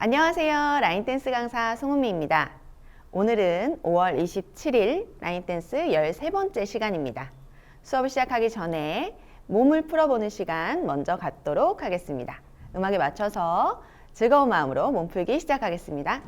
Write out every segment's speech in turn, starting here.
안녕하세요. 라인댄스 강사 송은미입니다. 오늘은 5월 27일 라인댄스 13번째 시간입니다. 수업을 시작하기 전에 몸을 풀어보는 시간 먼저 갖도록 하겠습니다. 음악에 맞춰서 즐거운 마음으로 몸풀기 시작하겠습니다.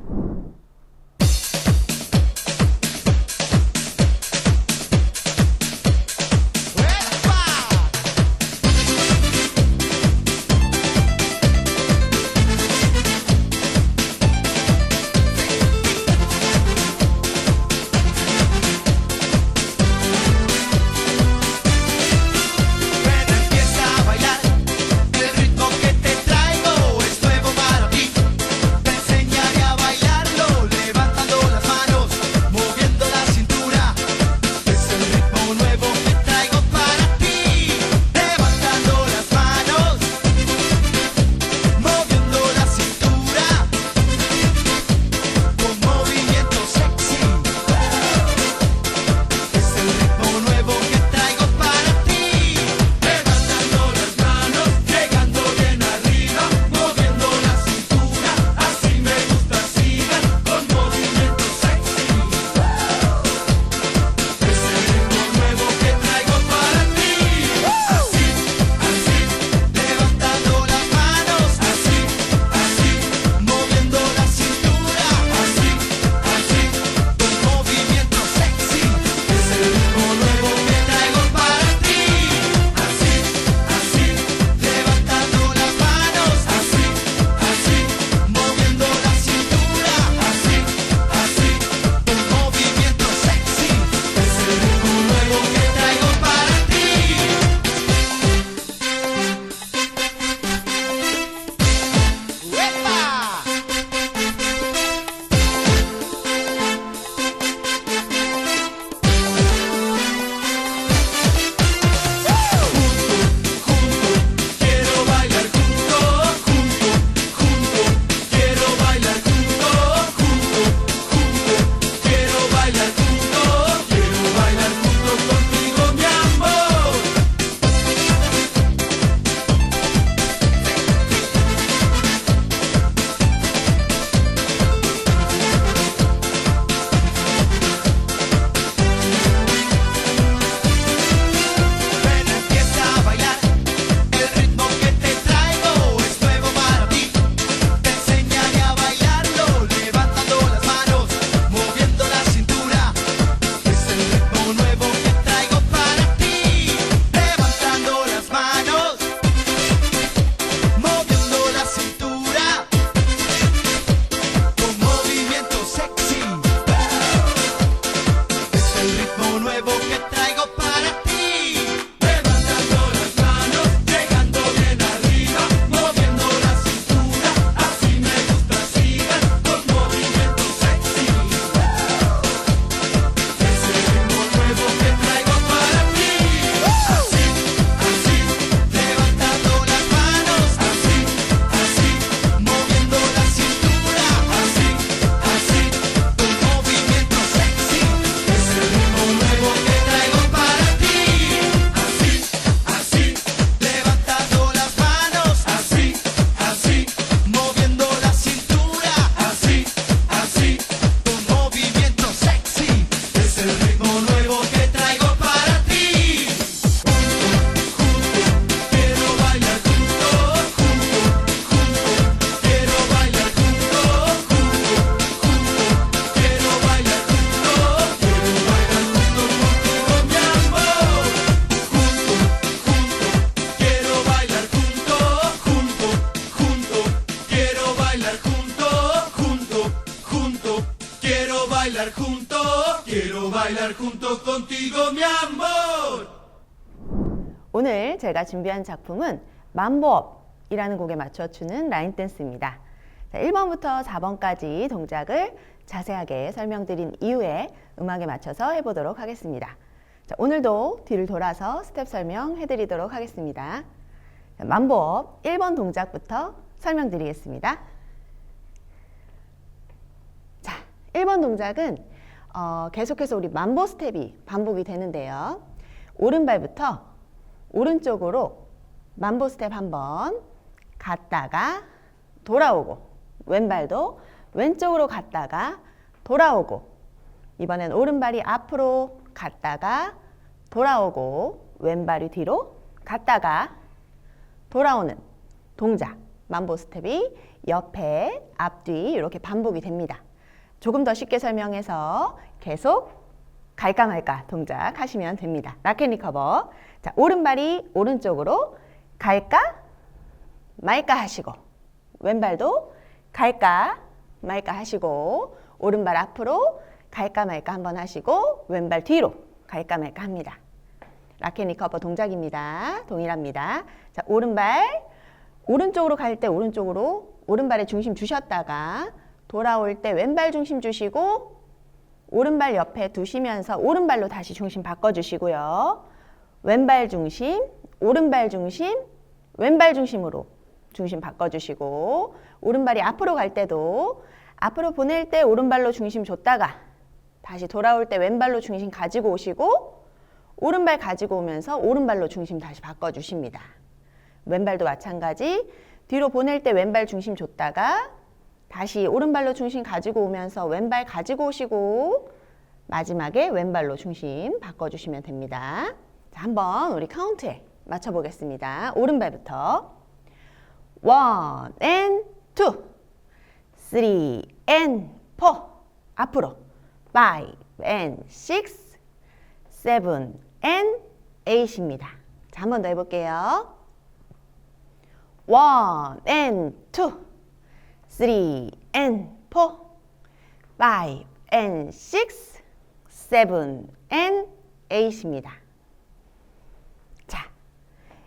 제가 준비한 작품은 만보업이라는 곡에 맞춰주는 라인 댄스입니다. 자, 1번부터 4번까지 동작을 자세하게 설명드린 이후에 음악에 맞춰서 해보도록 하겠습니다. 자, 오늘도 뒤를 돌아서 스텝 설명해드리도록 하겠습니다. 자, 만보업 1번 동작부터 설명드리겠습니다. 자, 1번 동작은 어, 계속해서 우리 만보 스텝이 반복이 되는데요. 오른발부터 오른쪽으로 만보 스텝 한번 갔다가 돌아오고 왼발도 왼쪽으로 갔다가 돌아오고 이번엔 오른발이 앞으로 갔다가 돌아오고 왼발이 뒤로 갔다가 돌아오는 동작 만보 스텝이 옆에 앞뒤 이렇게 반복이 됩니다. 조금 더 쉽게 설명해서 계속 갈까 말까 동작 하시면 됩니다. 라켓 리커버. 자, 오른발이 오른쪽으로 갈까 말까 하시고 왼발도 갈까 말까 하시고 오른발 앞으로 갈까 말까 한번 하시고 왼발 뒤로 갈까 말까 합니다. 라켓 리커버 동작입니다. 동일합니다. 자, 오른발 오른쪽으로 갈 때 오른쪽으로 오른발에 중심 주셨다가 돌아올 때 왼발 중심 주시고 오른발 옆에 두시면서 오른발로 다시 중심 바꿔주시고요. 왼발 중심, 오른발 중심, 왼발 중심으로 중심 바꿔주시고 오른발이 앞으로 갈 때도 앞으로 보낼 때 오른발로 중심 줬다가 다시 돌아올 때 왼발로 중심 가지고 오시고 오른발 가지고 오면서 오른발로 중심 다시 바꿔주십니다. 왼발도 마찬가지 뒤로 보낼 때 왼발 중심 줬다가 다시 오른발로 중심 가지고 오면서 왼발 가지고 오시고 마지막에 왼발로 중심 바꿔주시면 됩니다. 자, 한번 우리 카운트에 맞춰보겠습니다. 오른발부터 one and two, three and four 앞으로 five and six, seven and eight입니다. 자, 한번 더 해볼게요. one and two, three and four, five and six, seven and eight입니다. 자,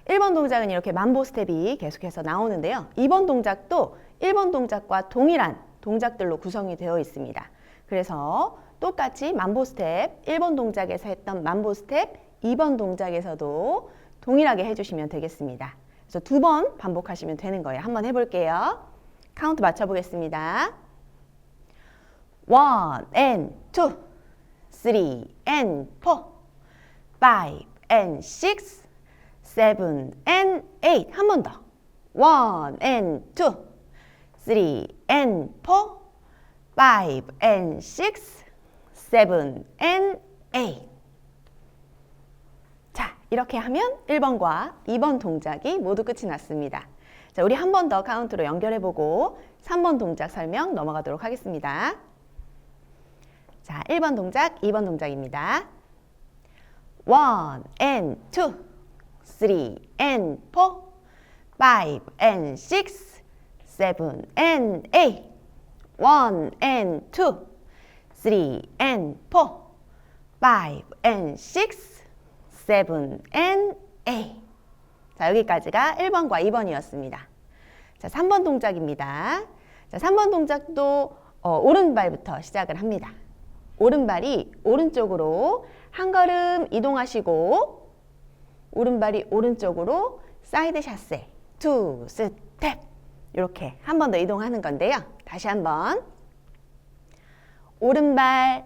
1번 동작은 이렇게 만보 스텝이 계속해서 나오는데요. 2번 동작도 1번 동작과 동일한 동작들로 구성이 되어 있습니다. 그래서 똑같이 만보 스텝 1번 동작에서 했던 만보 스텝 2번 동작에서도 동일하게 해주시면 되겠습니다. 그래서 두 번 반복하시면 되는 거예요. 한번 해볼게요. 카운트 맞춰보겠습니다. One and two, three and four, five and six, seven and eight. 한 번 더. One and two, three and four, five and six, seven and eight. 자, 이렇게 하면 1번과 2번 동작이 모두 끝이 났습니다. 자, 우리 한 번 더 카운트로 연결해보고 3번 동작 설명 넘어가도록 하겠습니다. 자, 1번 동작, 2번 동작입니다. One and two, three and four, five and six, seven and eight. One and two, three and four, five and six, seven and eight. 자, 여기까지가 1번과 2번이었습니다. 자, 3번 동작입니다. 자, 3번 동작도 어, 오른발부터 시작을 합니다. 오른발이 오른쪽으로 한 걸음 이동하시고 오른발이 오른쪽으로 사이드 샷세 투 스텝 이렇게 한 번 더 이동하는 건데요. 다시 한번 오른발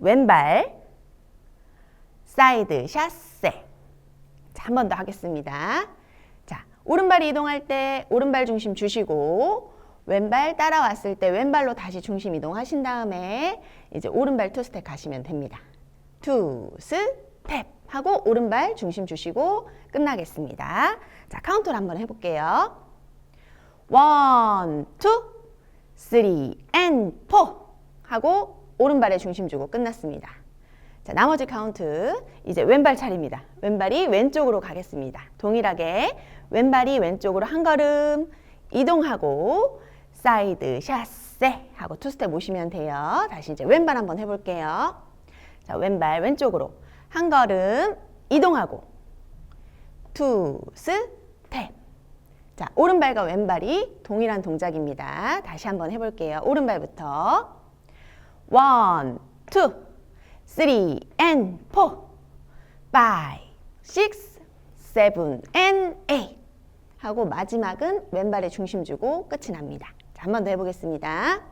왼발 사이드 샷세 한 번 더 하겠습니다. 자, 오른발이 이동할 때 오른발 중심 주시고 왼발 따라왔을 때 왼발로 다시 중심 이동하신 다음에 이제 오른발 투 스텝 가시면 됩니다. 투 스텝 하고 오른발 중심 주시고 끝나겠습니다. 자, 카운트를 한번 해볼게요. 원, 투, 쓰리, 앤, 포 하고 오른발에 중심 주고 끝났습니다. 자, 나머지 카운트 이제 왼발 차례입니다. 왼발이 왼쪽으로 가겠습니다. 동일하게 왼발이 왼쪽으로 한 걸음 이동하고 사이드 샷세 하고 투 스텝 오시면 돼요. 다시 이제 왼발 한번 해볼게요. 자, 왼발 왼쪽으로 한 걸음 이동하고 투 스텝. 자, 오른발과 왼발이 동일한 동작입니다. 다시 한번 해볼게요. 오른발부터 원, 투, 파이, 식스, 세븐, 앤, 에잇 하고 마지막은 왼발에 중심 주고 끝이 납니다. 자, 한 번 더 해보겠습니다.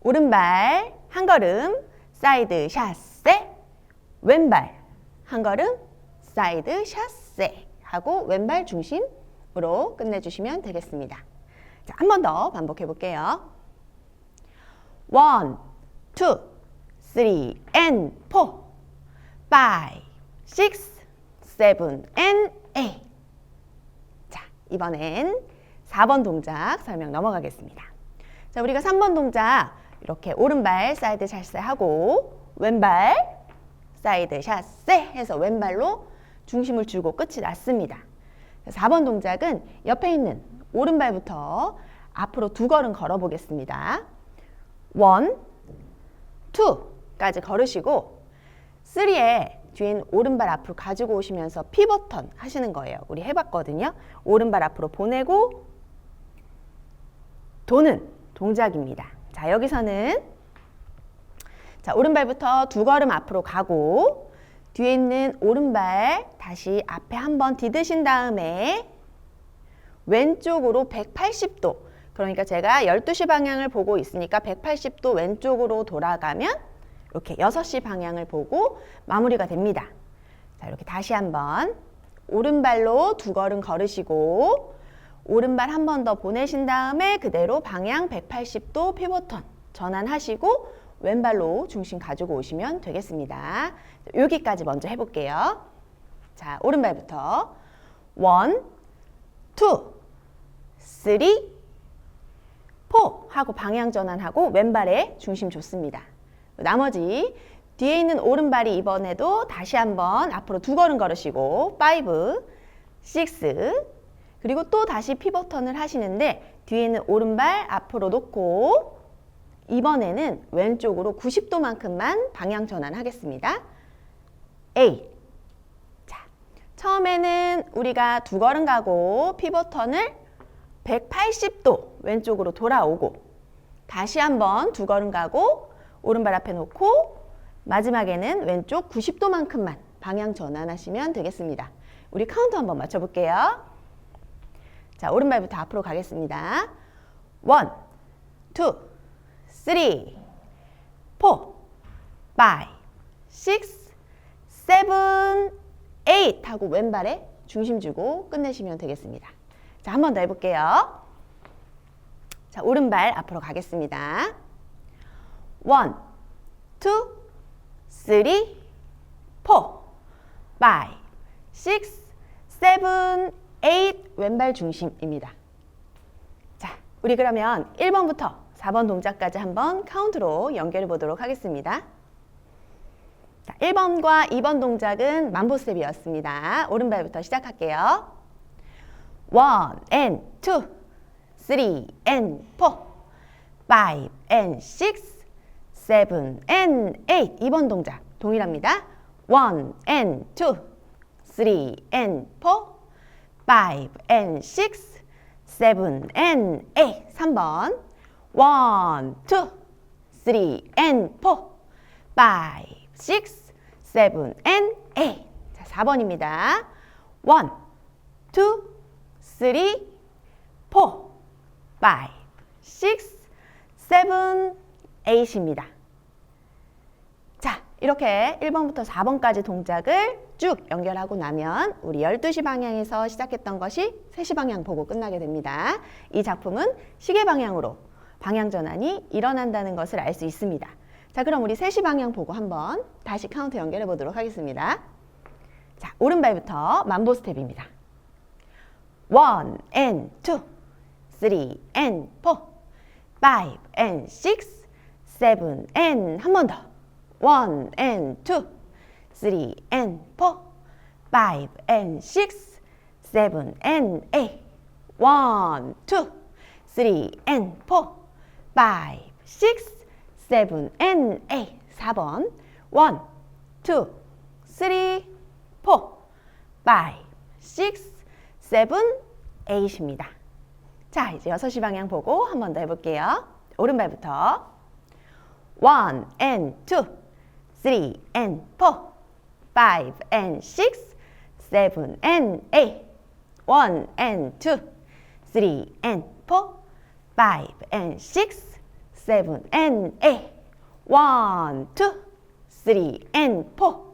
오른발 한 걸음 사이드 샷세 왼발 한 걸음 사이드 샷세 하고 왼발 중심으로 끝내주시면 되겠습니다. 자, 한 번 더 반복해 볼게요. 원, 투, 쓰리, 앤, 포, 파이, 식스, 세븐, 앤, 에잇. 자, 이번엔 4번 동작 설명 넘어가겠습니다. 자, 우리가 3번 동작 이렇게 오른발 사이드 샷세 하고 왼발 사이드 샷세 해서 왼발로 중심을 주고 끝이 났습니다. 4번 동작은 옆에 있는 오른발부터 앞으로 두 걸음 걸어 보겠습니다. 원, 투 까지 걸으시고 쓰리에 뒤에 있는 오른발 앞으로 가지고 오시면서 피벗턴 하시는 거예요. 우리 해봤거든요. 오른발 앞으로 보내고 도는 동작입니다. 자, 여기서는 자, 오른발부터 두 걸음 앞으로 가고 뒤에 있는 오른발 다시 앞에 한번 디드신 다음에 왼쪽으로 180도 그러니까 제가 12시 방향을 보고 있으니까 180도 왼쪽으로 돌아가면 이렇게 6시 방향을 보고 마무리가 됩니다. 자, 이렇게 다시 한번 오른발로 두 걸음 걸으시고 오른발 한 번 더 보내신 다음에 그대로 방향 180도 피보턴 전환하시고 왼발로 중심 가지고 오시면 되겠습니다. 여기까지 먼저 해볼게요. 자, 오른발부터 원, 투, 쓰리, 포 하고 방향 전환하고 왼발에 중심 좋습니다. 나머지 뒤에 있는 오른발이 이번에도 다시 한번 앞으로 두 걸음 걸으시고 5, 6 그리고 또 다시 피벗턴을 하시는데 뒤에 있는 오른발 앞으로 놓고 이번에는 왼쪽으로 90도만큼만 방향 전환하겠습니다. 8 자, 처음에는 우리가 두 걸음 가고 피벗턴을 180도 왼쪽으로 돌아오고 다시 한번 두 걸음 가고 오른발 앞에 놓고 마지막에는 왼쪽 90도만큼만 방향 전환하시면 되겠습니다. 우리 카운트 한번 맞춰볼게요. 자, 오른발부터 앞으로 가겠습니다. 원, 투, 쓰리, 포, 파이, 식스, 세븐, 에잇 하고 왼발에 중심 주고 끝내시면 되겠습니다. 자, 한 번 더 해볼게요. 자, 오른발 앞으로 가겠습니다. 원, 투, 쓰리, 포, 파이, 식스, 세븐, 에잇 왼발 중심입니다. 자, 우리 그러면 1번부터 4번 동작까지 한번 카운트로 연결해 보도록 하겠습니다. 자, 1번과 2번 동작은 만보 스텝이었습니다. 오른발부터 시작할게요. 1 and 2, 3 and 4, 5 and 6, 7 and 8. 2번 동작 동일합니다. 1 and 2, 3 and 4, 5 and 6, 7 and 8. 3번 1, 2, 3 and 4, 5, 6, 7 and 8. 자, 4번입니다. 1, 2, 3, 4, 5, 6, 7, 8입니다. 자, 이렇게 1번부터 4번까지 동작을 쭉 연결하고 나면 우리 12시 방향에서 시작했던 것이 3시 방향 보고 끝나게 됩니다. 이 작품은 시계 방향으로 방향 전환이 일어난다는 것을 알 수 있습니다. 자, 그럼 우리 3시 방향 보고 한번 다시 카운트 연결해 보도록 하겠습니다. 자, 오른발부터 만보 스텝입니다. 1 and 2, 3 and 4, 5 and 6, 7 and 한 번 더. 1 and 2, 3 and 4, 5 and 6, 7 and 8. 1, 2, 3 and 4, 5, 6, 7 and 8. 4번. 1, 2, 3, 4, 5, 6, 7, 8입니다. 자, 이제 6시 방향 보고 한 번 더 해볼게요. 오른발부터 1 and 2, three and four, five and six, seven and eight, one and two, three and four, five and six, seven and eight, one, two, three and four,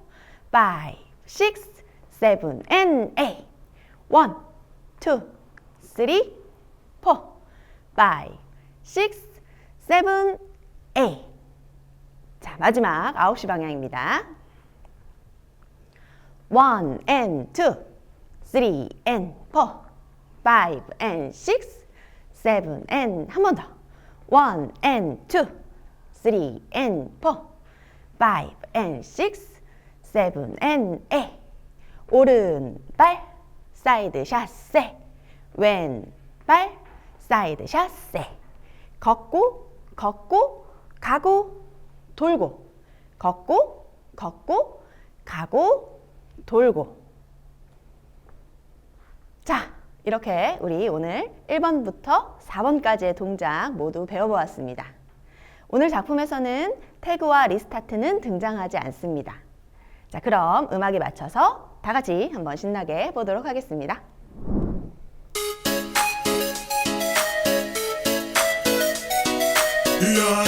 five, six, seven and eight, one, two, three, four, five, six, seven, eight. 자, 마지막 9시 방향입니다. One and two, three and four, five and six, seven and 한 번 더. One and two, three and four, five and six, seven and eight. 오른발 사이드 샷세. 왼발 사이드 샷세. 걷고 걷고 가고 돌고 걷고 걷고 가고 돌고 자 이렇게 우리 오늘 1번부터 4번까지의 동작 모두 배워보았습니다. 오늘 작품에서는 태그와 리스타트는 등장하지 않습니다. 자 그럼 음악에 맞춰서 다 같이 한번 신나게 보도록 하겠습니다. Yeah,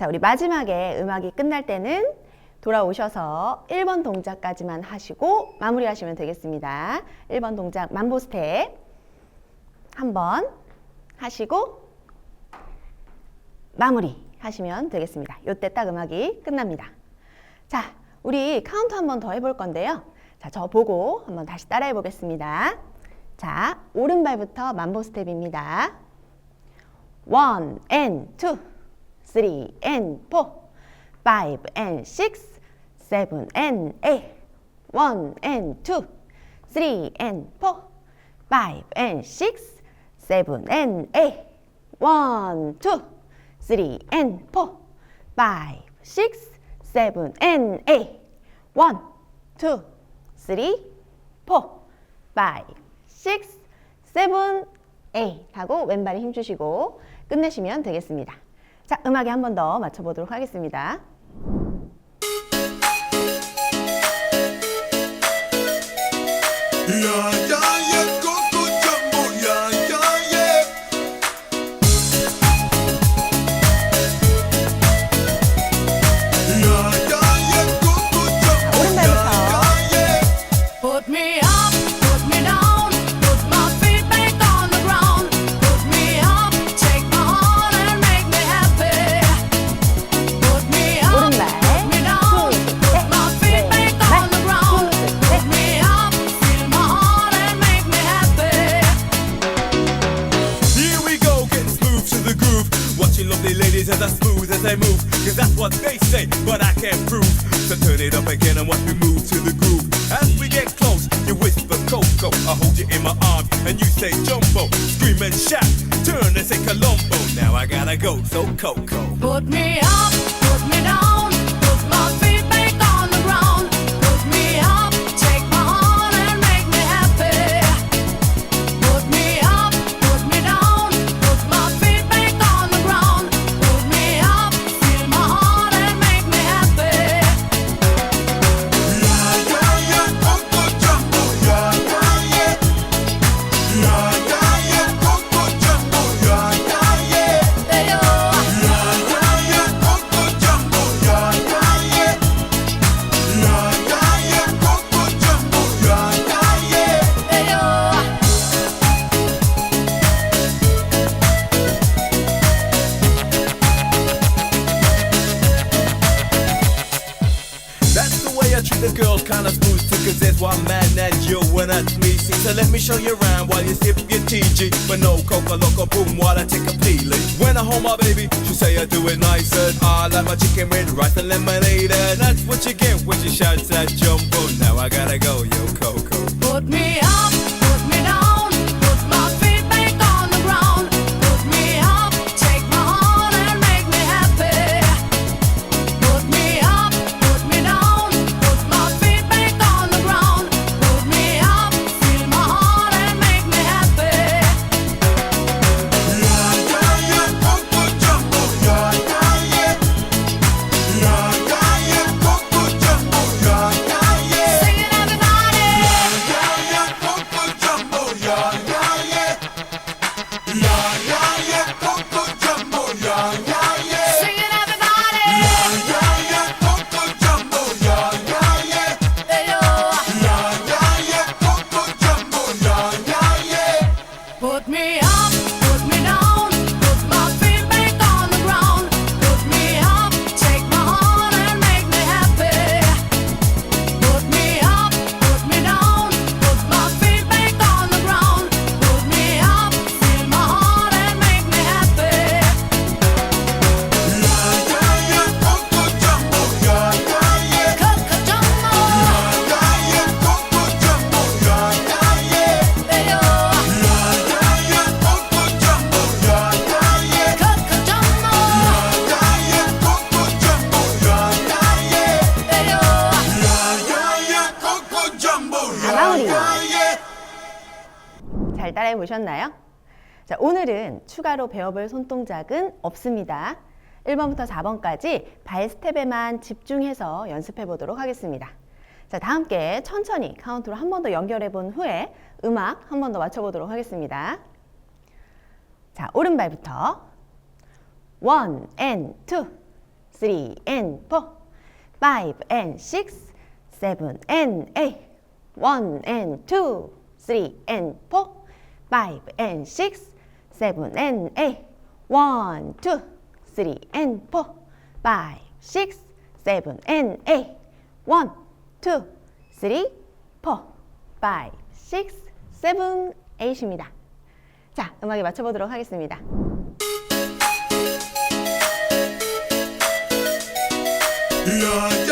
자, 우리 마지막에 음악이 끝날 때는 돌아오셔서 1번 동작까지만 하시고 마무리하시면 되겠습니다. 1번 동작 만보 스텝 한 번 하시고 마무리 하시면 되겠습니다. 요때 딱 음악이 끝납니다. 자, 우리 카운트 한 번 더 해볼 건데요. 자, 저 보고 한번 다시 따라해 보겠습니다. 자, 오른발부터 만보 스텝입니다. 원, 앤, 투. three and four, five and six, seven and eight, one and two, three and four, five and six, seven and eight, one, two, three and four, five, six, seven and eight, one, two, three, four, five, six, seven, eight 하고 왼발에 힘 주시고 끝내시면 되겠습니다. 자, 음악에 한 번 더 맞춰보도록 하겠습니다. Yeah. Terminator. That's what you get when you shout that jumbo. Now I gotta 추가로 배워볼 손동작은 없습니다. 1번부터 4번까지 발 스텝에만 집중해서 연습해 보도록 하겠습니다. 자, 다 함께 천천히 카운트로 한 번 더 연결해 본 후에 음악 한 번 더 맞춰 보도록 하겠습니다. 자, 오른발부터 1 and 2 3 and 4 5 and 6 7 and 8 1 and 2 3 and 4 5 and 6 seven and eight, one, two, three and four, five, six, seven and eight, one, two, three, four, five, six, seven, eight입니다. 자, 음악에 맞춰보도록 하겠습니다. Yeah.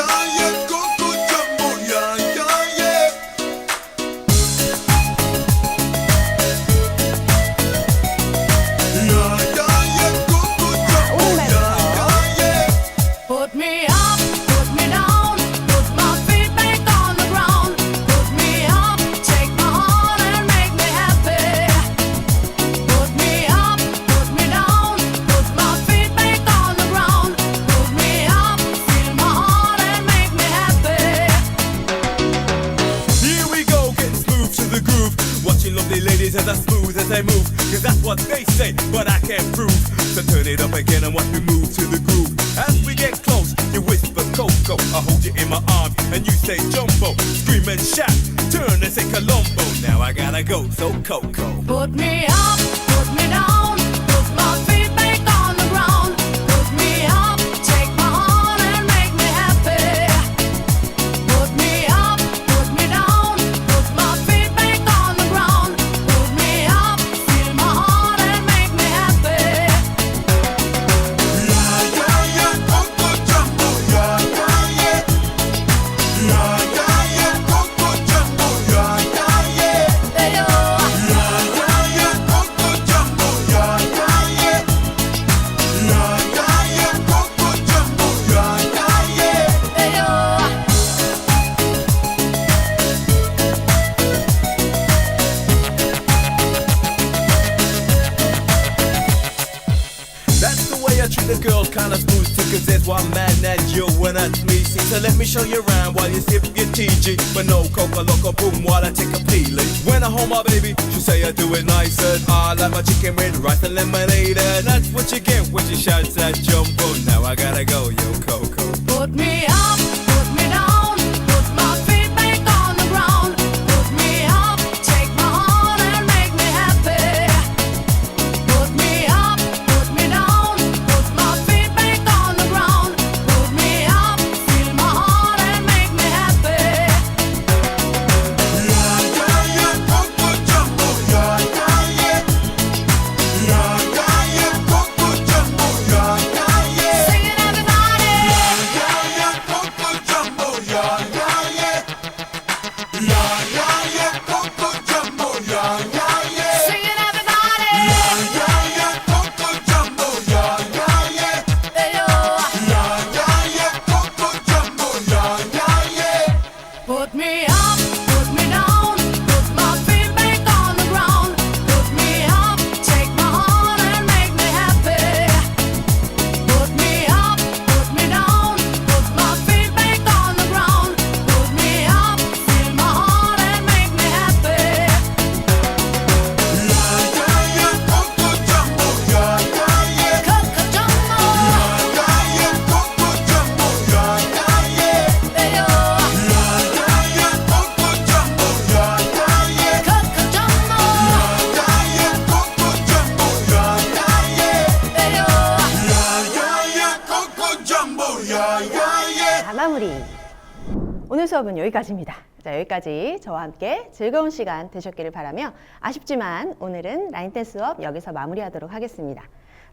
저와 함께 즐거운 시간 되셨기를 바라며 아쉽지만 오늘은 라인댄스 수업 여기서 마무리하도록 하겠습니다.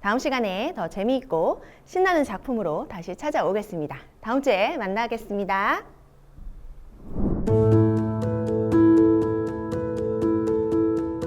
다음 시간에 더 재미있고 신나는 작품으로 다시 찾아오겠습니다. 다음 주에 만나겠습니다.